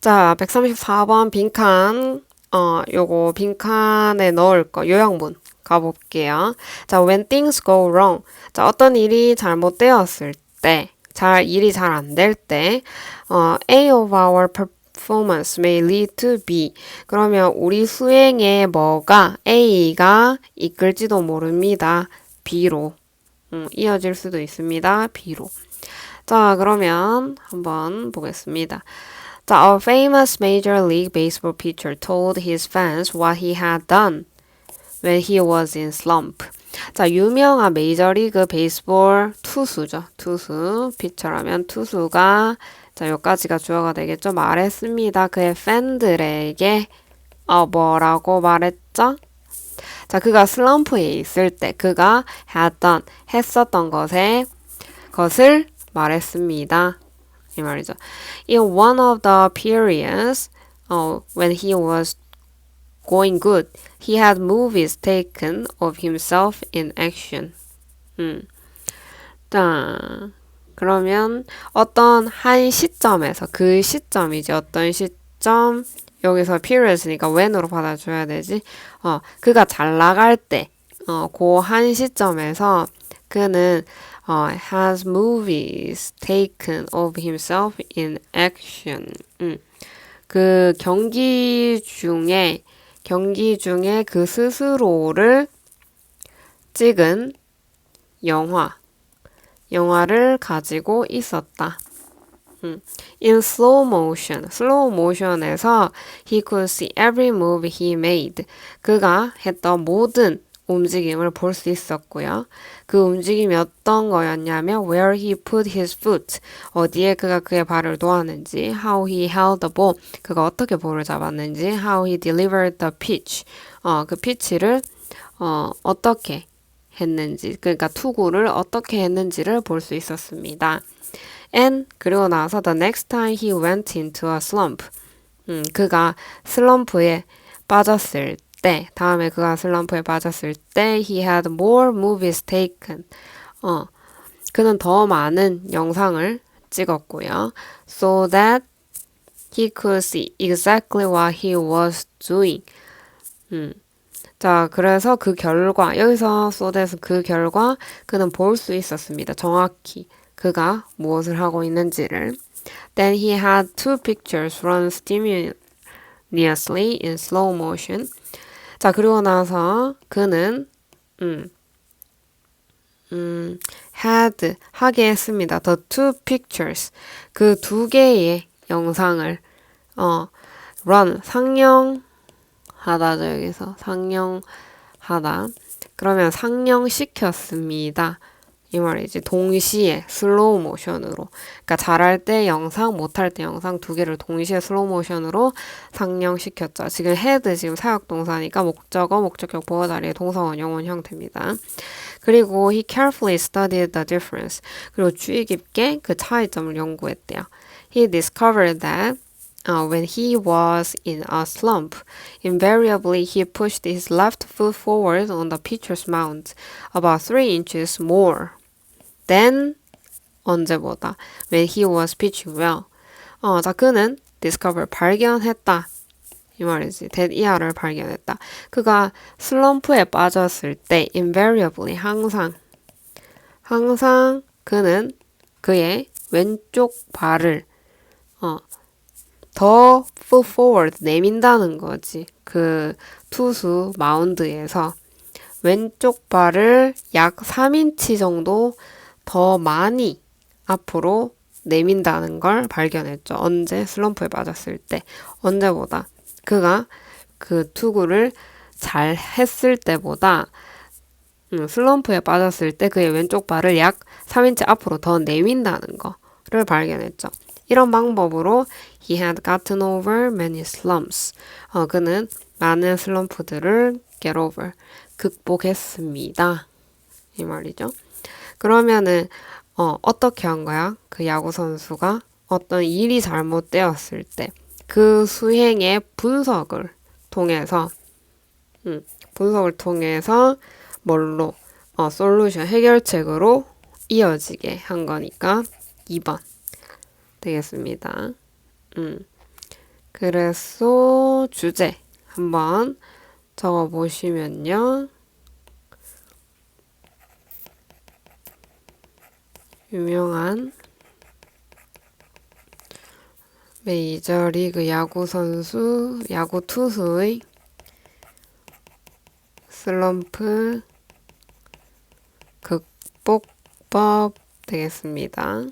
자, 134번 빈칸. 어, 요거 빈칸에 넣을 거 요약문 가볼게요. 자, when things go wrong. 자, 어떤 일이 잘못되었을 때, 잘 일이 잘 안 될 때, 어, A of our performance may lead to B. 그러면 우리 수행에 뭐가 A가 이끌지도 모릅니다. B로. 음, 이어질 수도 있습니다. B로. 자, 그러면 한번 보겠습니다. 자, a famous Major League Baseball pitcher told his fans what he had done when he was in slump. 자, 유명한 메이저리그 베이스볼 투수죠. 투수. 피처라면 투수가 자, 여기까지가 주어가 되겠죠. 말했습니다. 그의 팬들에게 어, 뭐라고 말했죠? 자, 그가 슬럼프에 있을 때 그가 done, 했었던 것에 것을 말했습니다. 이 말이죠. In one of the periods uh, when he was going good, he had movies taken of himself in action. 음. 자, 그러면 어떤 한 시점에서 그 시점이지 어떤 시점 여기서 periods니까 when으로 받아줘야 되지. 어, 그가 잘 나갈 때, 어, 그 한 시점에서 그는 어, has movies taken of himself in action. 음. 그 경기 중에 경기 중에 그 스스로를 찍은 영화 영화를 가지고 있었다. 음. In slow motion, slow motion에서 he could see every move he made. 그가 했던 모든 움직임을 볼 수 있었고요. 그 움직임이 어떤 거였냐면 where he put his foot 어디에 그가 그의 발을 놓았는지 how he held the ball 그가 어떻게 볼을 잡았는지 how he delivered the pitch 어, 그 피치를 어, 어떻게 했는지 그러니까 투구를 어떻게 했는지를 볼 수 있었습니다. And 그리고 나서 the next time he went into a slump 음, 그가 슬럼프에 빠졌을 때, 다음에 그가 슬럼프에 빠졌을 때, he had more movies taken. 어, 그는 더 많은 영상을 찍었고요. So that he could see exactly what he was doing. 음. 자, 그래서 그 결과, 여기서 so that은 그 결과, 그는 볼 수 있었습니다. 정확히. 그가 무엇을 하고 있는지를. Then he had two pictures run simultaneously in slow motion. 자, 그리고 나서 그는 음, 음, had 하게 했습니다. The two pictures 그 두 개의 영상을 어 run 상영하다죠 여기서 상영하다 그러면 상영시켰습니다. 이 말이지 동시에 슬로우 모션으로 그러니까 잘할 때 영상 못할 때 영상 두 개를 동시에 슬로우 모션으로 상영시켰죠. 지금 헤드 지금 사역 동사니까 목적어 목적격 보어 자리의 동사원 영원 형태입니다. 그리고 he carefully studied the difference 그리고 주의 깊게 그 차이점을 연구했대요. He discovered that Uh, when he was in a slump, invariably he pushed his left foot forward on the pitcher's mound about three inches more than 언제보다 when he was well. 어, 자 그는 discover 발견했다. 이 말이지. that 이하를 발견했다. 그가 슬럼프에 빠졌을 때 invariably 항상 항상 그는 그의 왼쪽 발을 어, 더 foot forward 내민다는 거지. 그 투수 마운드에서 왼쪽 발을 약 3인치 정도 더 많이 앞으로 내민다는 걸 발견했죠. 언제 슬럼프에 빠졌을 때 언제보다 그가 그 투구를 잘 했을 때보다 음, 슬럼프에 빠졌을 때 그의 왼쪽 발을 약 3인치 앞으로 더 내민다는 거를 발견했죠. 이런 방법으로 he had gotten over many slumps. 어, 그는 많은 슬럼프들을 get over, 극복했습니다. 이 말이죠. 그러면은 어, 어떻게 한 거야? 그 야구 선수가 어떤 일이 잘못되었을 때 그 수행의 분석을 통해서 음, 분석을 통해서 뭘로 어, 솔루션 해결책으로 이어지게 한 거니까 2번 되겠습니다. 음. 그래서 주제 한번 적어 보시면요. 유명한 메이저리그 야구 선수, 야구 투수의 슬럼프 극복법 되겠습니다.